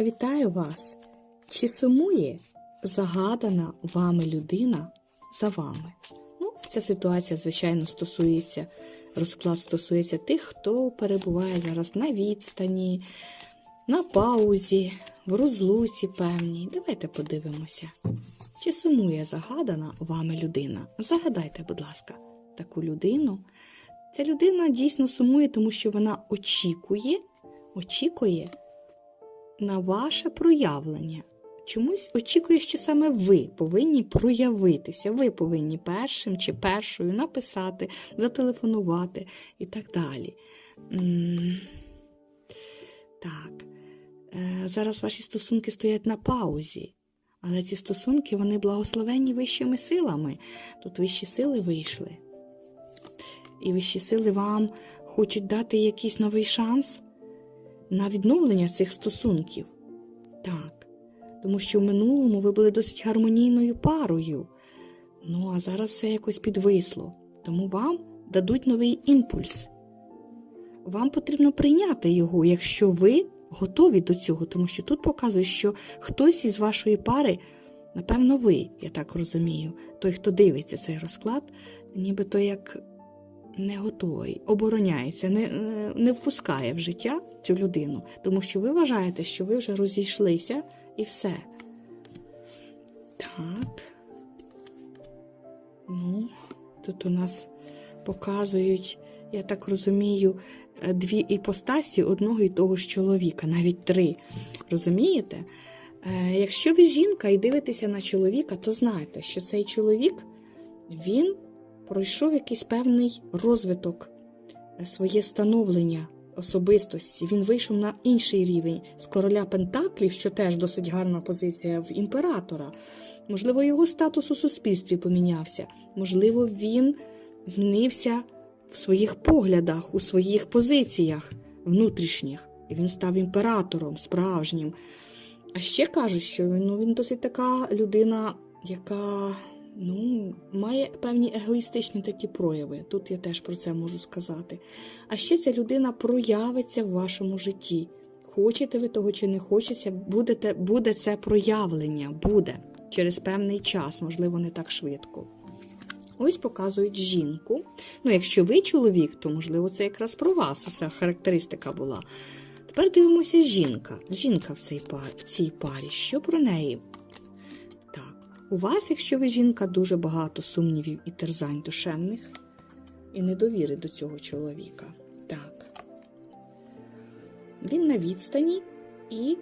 Вітаю вас! Чи сумує загадана вами людина за вами? Ну, ця ситуація, звичайно, стосується, розклад стосується тих, хто перебуває зараз на відстані, на паузі, в розлуці певній. Давайте подивимося. Чи сумує загадана вами людина? Загадайте, будь ласка, таку людину. Ця людина дійсно сумує, тому що вона очікує, очікує на ваше проявлення. Чомусь очікує, що саме ви повинні проявитися. Ви повинні першим чи першою написати, зателефонувати і так далі. Так. Е, Зараз ваші стосунки стоять на паузі. Але ці стосунки вони благословенні вищими силами. Тут вищі сили вийшли. І вищі сили вам хочуть дати якийсь новий шанс на відновлення цих стосунків. Так. Тому що в минулому ви були досить гармонійною парою. Ну, а зараз все якось підвисло. Тому вам дадуть новий імпульс. Вам потрібно прийняти його, якщо ви готові до цього, тому що тут показує, що хтось із вашої пари, напевно, ви, я так розумію, той, хто дивиться цей розклад, нібито як не готовий, обороняється, не, е, не впускає в життя цю людину, тому що ви вважаєте, що ви вже розійшлися і все. Так. Ну, тут у нас показують, я так розумію, е, дві іпостасі одного і того ж чоловіка, навіть три. Розумієте? Е, Якщо ви жінка і дивитеся на чоловіка, то знайте, що цей чоловік він пройшов якийсь певний розвиток, е, своє становлення особистості. Він вийшов на інший рівень з короля Пентаклів, що теж досить гарна позиція в імператора. Можливо, його статус у суспільстві помінявся. Можливо, він змінився в своїх поглядах, у своїх позиціях внутрішніх. І він став імператором справжнім. А ще кажуть, що він, ну, він досить така людина, яка ну, має певні егоїстичні такі прояви. Тут я теж про це можу сказати. А ще ця людина проявиться в вашому житті. Хочете ви того чи не хочете, будете, буде це проявлення, буде через певний час, можливо, не так швидко. Ось показують жінку. Ну, якщо ви чоловік, то можливо це якраз про вас уся характеристика була. Тепер дивимося жінка. Жінка в цій парі. Що про неї? У вас, якщо ви жінка, дуже багато сумнівів і терзань душевних, і недовіри до цього чоловіка. Так. Він на відстані і